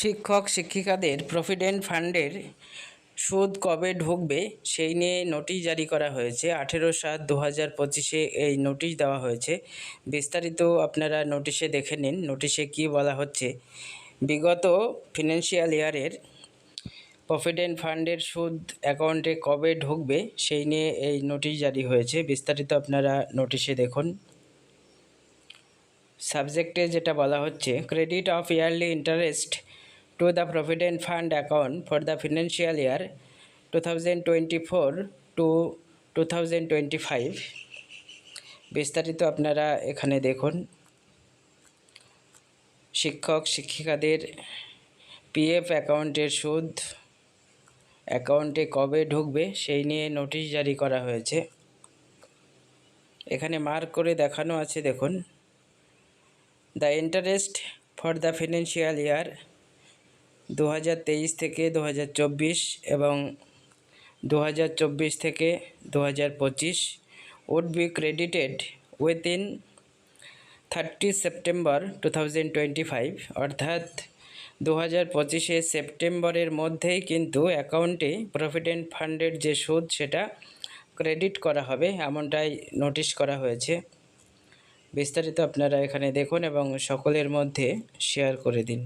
শিক্ষক শিক্ষিকাদের প্রভিডেন্ট ফান্ডের সুদ কবে ঢুকবে সেই নিয়ে নোটিশ জারি করা হয়েছে। আঠেরো সাত দু হাজার পঁচিশে এই নোটিশ দেওয়া হয়েছে। বিস্তারিত আপনারা নোটিশে দেখে নিন, নোটিশে কী বলা হচ্ছে। বিগত ফিনান্সিয়াল ইয়ারের প্রভিডেন্ট ফান্ডের সুদ অ্যাকাউন্টে কবে ঢুকবে সেই নিয়ে এই নোটিশ জারি হয়েছে। বিস্তারিত আপনারা নোটিশে দেখুন। সাবজেক্টে যেটা বলা হচ্ছে, credit of yearly interest the financial year two thousand twenty four to two thousand twenty five বিস্তারিত আপনারা এখানে দেখুন। শিক্ষক, শিক্ষিকাদের পিএফ অ্যাকাউন্টের সুদ অ্যাকাউন্টে কবে ঢুকবে সেই নিয়ে নোটিশ জারি করা হয়েছে। এখানে মার্ক করে দেখানো আছে, দেখুন। The interest for the financial year দু হাজার তেইশ থেকে দু হাজার চব্বিশ এবং দু হাজার চব্বিশ থেকে দু হাজার পঁচিশ। Would be credited within thirty September two thousand twenty five অর্থাৎ দু হাজার পঁচিশে সেপ্টেম্বরের মধ্যেই কিন্তু অ্যাকাউন্টে প্রভিডেন্ট ফান্ডের যে সুদ, সেটা ক্রেডিট করা হবে এমনটাই নোটিশ করা হয়েছে। বিস্তারিত আপনারা এখানে দেখুন এবং সকলের মধ্যে শেয়ার করে দিন।